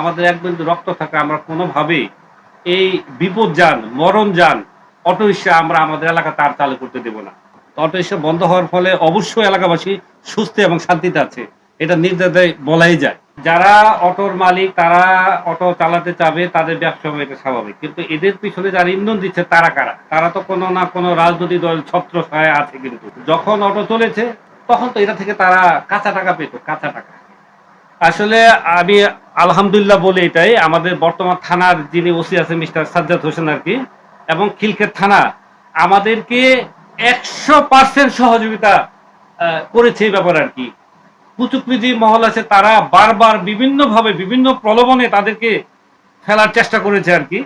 আমাদের এক বিন্দু রক্ত থাকা আমরা কোনোভাবেই এই বিপদ যান, মরণ যান, অটো রিক্সা আমরা আমাদের এলাকা তার চালু করতে দেব না। অটো রিক্সা বন্ধ হওয়ার ফলে অবশ্যই এলাকাবাসী সুস্থ এবং শান্তিতে আছে, এটা নির্দ্বিধায় বলাই যায়। যারা অটোর মালিক, তারা অটো চালাতে চাবে, তাদের ব্যবসা হবে, এটা স্বাভাবিক। কিন্তু এদের পিছনে যারা ইন্ধন দিচ্ছে, তারা কারা? তারা তো কোনো না কোনো রাজনৈতিক দল, ছত্র আছে কিন্তু। যখন অটো চলেছে, তখন তো এটা থেকে তারা কাঁচা টাকা পেত, কাঁচা টাকা। আসলে আমি আলহামদুলিল্লাহ বলে এটাই, আমাদের বর্তমান থানার যিনি ওসি আছে মিস্টার সাজ্জাদ হোসেন আর কি, এবং খিলক্ষেত থানা, আমাদেরকে একশো পার্সেন্ট সহযোগিতা করেছে এই ব্যাপারে আর কি। কুচুকৃতি মহল আছে, তারা বারবার বিভিন্নভাবে, বিভিন্ন প্রলোভনে তাদেরকে ফেলার চেষ্টা করেছে আর কি,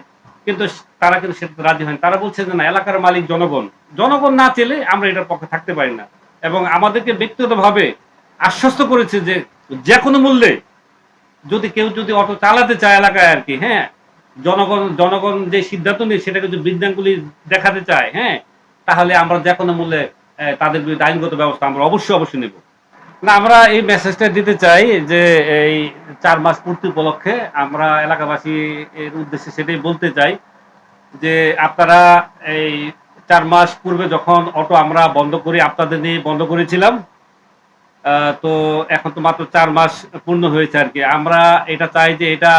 কিন্তু তারা কিন্তু সেটাতে রাজি হয়নি। তারা বলছে যে না, এলাকার মালিক জনগণ জনগণ না চেলে আমরা এটার পক্ষে থাকতে পারি না। এবং আমাদেরকে ব্যক্তিগতভাবে আশ্বস্ত করেছে যে যে কোনো মূল্যে যদি কেউ যদি অটো চালাতে চায় এলাকায় আর কি হ্যাঁ? জনগণ জনগণ যে সিদ্ধান্ত নিয়ে সেটাকে যদি বিজ্ঞানগুলি দেখাতে চায় হ্যাঁ? তাহলে আমরা যে কোনো মূল্যে তাদের বিরুদ্ধে আইনগত ব্যবস্থা আমরা অবশ্যই অবশ্যই নেব। না, আমরা এই মেসেজটা দিতে চাই যে, এই চার মাস পূর্তি উপলক্ষে আমরা এলাকাবাসী এর উদ্দেশ্যে সেটাই বলতে চাই যে, আপনারা এই চার মাস পূর্বে যখন অটো আমরা বন্ধ করি, আপনাদের নিয়ে বন্ধ করেছিলাম তো এখন তো মাত্র চার মাস পূর্ণ হয়েছে আর কি। আমরা এটা চাই যে এটা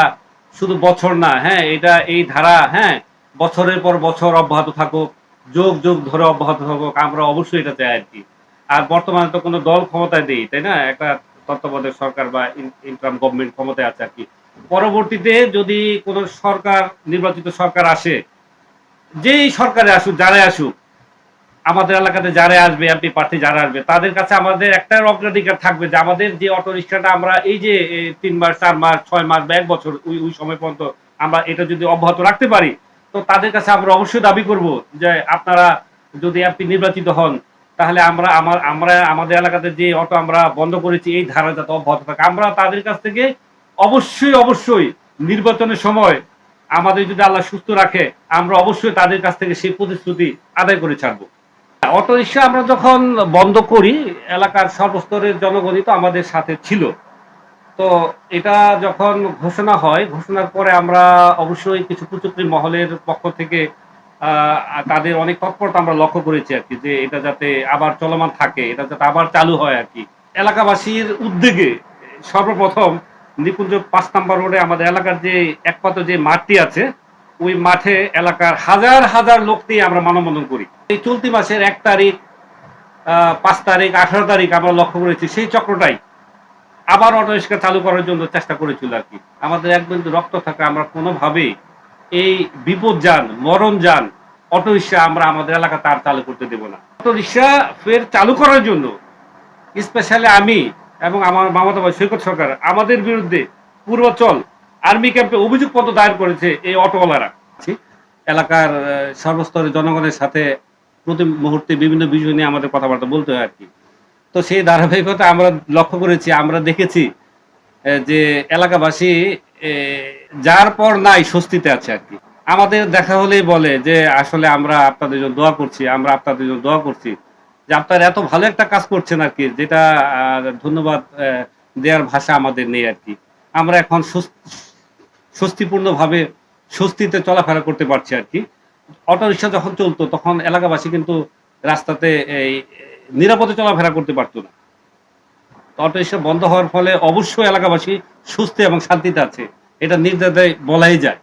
শুধু বছর না হ্যাঁ এটা এই ধারা হ্যাঁ বছরের পর বছর অব্যাহত থাকুক, যোগ যোগ ধরে অব্যাহত থাকুক, আমরা অবশ্যই এটা চাই আর কি। আর বর্তমানে তো কোনো দল ক্ষমতায় নেই, তাই না? একটা তত্ত্বাবধায়ক সরকার বা ইন্টারাম গভর্নমেন্ট ক্ষমতায় আছে আর কি। পরবর্তীতে যদি কোনো সরকার, নির্বাচিত সরকার আসে, যেই সরকারে আসুক, যারাই আসুক আমাদের এলাকাতে যারা আসবে, এমপি প্রার্থী যারা আসবে, তাদের কাছে আমাদের একটা অগ্রাধিকার থাকবে যে আমাদের যে অটো রিক্সাটা আমরা এই যে তিন মাস, চার মাস, ছয় মাস বা এক বছর ওই ওই সময় পর্যন্ত আমরা এটা যদি অব্যাহত রাখতে পারি, তো তাদের কাছে আমরা অবশ্যই দাবি করব যে আপনারা যদি এমপি নির্বাচিত হন, তাহলে আমরা, আমার, আমরা, আমাদের এলাকাতে যে অটো আমরা বন্ধ করেছি, এই ধারা যাতে অব্যাহত থাকে। আমরা তাদের কাছ থেকে অবশ্যই অবশ্যই নির্বাচনের সময় আমাদের যদি আল্লাহ সুস্থ রাখে, আমরা অবশ্যই তাদের কাছ থেকে সেই প্রতিশ্রুতি আদায় করে ছাড়বো। অটো রিক্সা আমরা যখন বন্ধ করি, এলাকার সর্বস্তরের জনগণই তো আমাদের সাথে ছিল। তো এটা যখন ঘোষণা হয়, ঘোষণার পরে আমরা অবশ্যই কিছু কুচুকরি মহলের পক্ষ থেকে তাদের অনেক তৎপরতা আমরা লক্ষ্য করেছি আর কি, যে এটা যাতে আবার চলমান থাকে, এটা যাতে আবার চালু হয় আর কি। এলাকাবাসীর উদ্যোগে সর্বপ্রথম নিকুঞ্জ পাঁচ নাম্বার রোডে আমাদের এলাকার যে একমাত্র যে মাঠটি আছে ওই মাঠে এলাকার হাজার হাজার লোক দিয়ে আমরা মানববন্ধন করি। এই চলতি মাসের এক তারিখ পাঁচ তারিখ, আঠারো তারিখ আমরা লক্ষ্য করেছি, সেই চক্রটাই আবার অটো রিক্সা চালু করার জন্য চেষ্টা করেছিল আর কি। আমাদের এক বিন্দু রক্ত থাকা আমরা কোনোভাবেই এই বিপদ যান মরণ যান অটো রিক্সা আমরা আমাদের এলাকা তার চালু করতে দেব না। অটো রিক্সা ফের চালু করার জন্য স্পেশালি আমি এবং আমার মামাতো ভাই সৈকত সরকার আমাদের বিরুদ্ধে পূর্বাচল আর্মি ক্যাম্পে অভিযোগপত্র দায়ের করেছে এই অটোওয়ালারা। এলাকার সর্বস্তরের জনগণের সাথে প্রতি মুহূর্তে বিভিন্ন বিষয় নিয়ে আমাদের কথাবার্তা বলতে হয় আর কি তো সেই ধারাবাহিকতা আমরা লক্ষ্য করেছি, আমরা দেখেছি যে এলাকাবাসী যার পর নাই স্বস্তিতে আছে আর কি আমাদের দেখা হলেই বলে যে আসলে আমরা আপনাদের জন্য দোয়া করছি, আমরা আপনাদের জন্য দোয়া করছি যে আপনারা এত ভালো একটা কাজ করছেন আর কি যেটা ধন্যবাদ দেওয়ার ভাষা আমাদের নেই আর কি আমরা এখন স্বস্তিপূর্ণভাবে স্বস্তিতে চলাফেরা করতে পারছি আর কি। অটো রিক্সা যখন চলতো, তখন এলাকাবাসী কিন্তু রাস্তাতে এই নিরাপদে চলাফেরা করতে পারতো না। অটোরিকশা বন্ধ হওয়ার ফলে অবশ্যই এলাকাবাসী সুস্থ এবং শান্তিতে আছে। এটা নির্দ্বিধায় বলাই যায়।